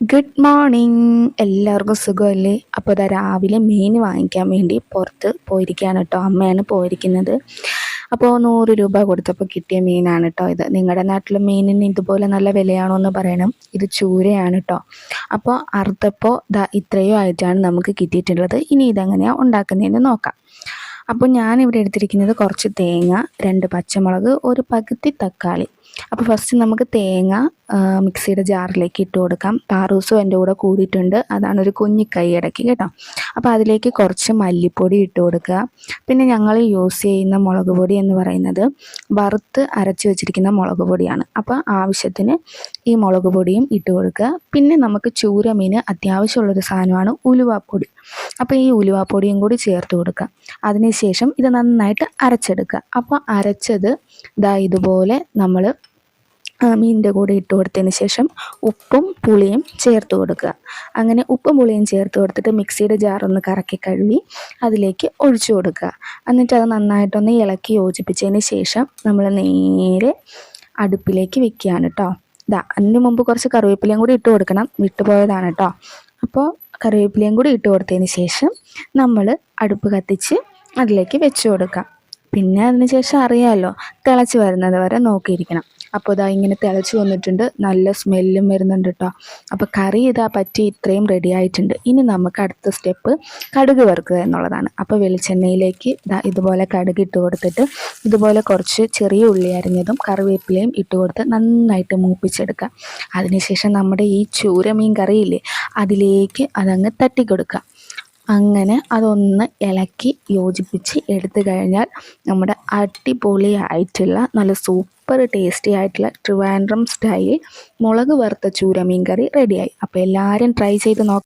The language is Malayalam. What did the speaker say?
ഗുഡ് മോർണിംഗ് എല്ലാവർക്കും സുഖമല്ലേ? അപ്പോൾ ഇതാ രാവിലെ മീൻ വാങ്ങിക്കാൻ വേണ്ടി പുറത്ത് പോയിരിക്കുകയാണ് കേട്ടോ അമ്മയാണ് പോയിരിക്കുന്നത്. അപ്പോൾ നൂറ് രൂപ കൊടുത്തപ്പോൾ കിട്ടിയ മീനാണ് കേട്ടോ ഇത്. നിങ്ങളുടെ നാട്ടിൽ മീനിന് ഇതുപോലെ നല്ല വിലയാണോ എന്ന് പറയണം. ഇത് ചൂരയാണ് കേട്ടോ അപ്പോൾ അറുത്തപ്പോൾ ദാ ഇത്രയോ ആയിട്ടാണ് നമുക്ക് കിട്ടിയിട്ടുള്ളത്. ഇനി ഇതെങ്ങനെയാണ് ഉണ്ടാക്കുന്നതെന്ന് നോക്കാം. അപ്പോൾ ഞാനിവിടെ എടുത്തിരിക്കുന്നത് കുറച്ച് തേങ്ങ രണ്ട് പച്ചമുളക് ഒരു പകുതി തക്കാളി. അപ്പോൾ ഫസ്റ്റ് നമുക്ക് തേങ്ങ മിക്സിയുടെ ജാറിലേക്ക് ഇട്ട് കൊടുക്കാം. പാറൂസും എന്റെ കൂടെ കൂടിയിട്ടുണ്ട്. അതാണ് ഒരു കുഞ്ഞി കൈയടക്കി കേട്ടോ. അപ്പോൾ അതിലേക്ക് കുറച്ച് മല്ലിപ്പൊടി ഇട്ട് കൊടുക്കുക. പിന്നെ ഞങ്ങൾ യൂസ് ചെയ്യുന്ന മുളക് പൊടി എന്ന് പറയുന്നത് വറുത്ത് അരച്ച് വെച്ചിരിക്കുന്ന മുളക് പൊടിയാണ്. അപ്പോൾ ആവശ്യത്തിന് ഈ മുളക് പൊടിയും ഇട്ട് കൊടുക്കുക. പിന്നെ നമുക്ക് ചൂര മീൻ അത്യാവശ്യമുള്ളൊരു സാധനമാണ് ഉലുവാപ്പൊടി. അപ്പോൾ ഈ ഉലുവാപ്പൊടിയും കൂടി ചേർത്ത് കൊടുക്കുക. അതിനുശേഷം ഇത് നന്നായിട്ട് അരച്ചെടുക്കുക. അപ്പോൾ അരച്ചത് ദാ ഇതുപോലെ നമ്മൾ മീനിന്റെ കൂടെ ഇട്ട് കൊടുത്തതിന് ശേഷം ഉപ്പും പുളിയും ചേർത്ത് കൊടുക്കുക. അങ്ങനെ ഉപ്പും പുളിയും ചേർത്ത് കൊടുത്തിട്ട് മിക്സിയുടെ ജാറൊന്ന് കറക്കി കഴുകി അതിലേക്ക് ഒഴിച്ചു കൊടുക്കുക. എന്നിട്ട് അത് നന്നായിട്ടൊന്ന് ഇളക്കി യോജിപ്പിച്ചതിന് ശേഷം നമ്മൾ നേരെ അടുപ്പിലേക്ക് വെക്കുകയാണ് കേട്ടോ. ഇതാ അതിന് മുമ്പ് കുറച്ച് കറിവേപ്പിലയും കൂടി ഇട്ട് കൊടുക്കണം. വിട്ടുപോയതാണ് കേട്ടോ. അപ്പോൾ കറിവേപ്പിലയും കൂടി ഇട്ട് കൊടുത്തതിന് ശേഷം നമ്മൾ അടുപ്പ് കത്തിച്ച് അതിലേക്ക് വെച്ച് കൊടുക്കാം. പിന്നെ അതിന് ശേഷം അറിയാമല്ലോ തിളച്ച് വരുന്നത് വരെ നോക്കിയിരിക്കണം. അപ്പോൾ ഇതാ ഇങ്ങനെ തിളച്ച് വന്നിട്ടുണ്ട്. നല്ല സ്മെല്ലും വരുന്നുണ്ട് കേട്ടോ അപ്പോൾ കറി ഇതാ പറ്റി ഇത്രയും റെഡി ആയിട്ടുണ്ട്. ഇനി നമുക്ക് അടുത്ത സ്റ്റെപ്പ് കടുക് വറുക്കുക എന്നുള്ളതാണ്. അപ്പോൾ വെളിച്ചെണ്ണയിലേക്ക് ഇതാ ഇതുപോലെ കടുക് ഇട്ട് കൊടുത്തിട്ട് ഇതുപോലെ കുറച്ച് ചെറിയ ഉള്ളി അരിഞ്ഞതും കറിവേപ്പിലയും ഇട്ട് കൊടുത്ത് നന്നായിട്ട് മൂപ്പിച്ചെടുക്കുക. അതിനുശേഷം നമ്മുടെ ഈ ചൂരമീൻ കറിയില്ലേ അതിലേക്ക് അതങ്ങ് തട്ടി കൊടുക്കുക അങ്ങനെ അതൊന്ന് ഇളക്കി യോജിപ്പിച്ച് എടുത്തു കഴിഞ്ഞാൽ നമ്മുടെ അടിപൊളിയായിട്ടുള്ള നല്ല സൂപ്പർ ടേസ്റ്റി ആയിട്ടുള്ള ട്രിവാൻഡ്രം സ്റ്റൈൽ മുളക് വറുത്ത ചൂരമീൻ കറി റെഡിയായി അപ്പോൾ എല്ലാവരും ട്രൈ ചെയ്ത് നോക്കാം.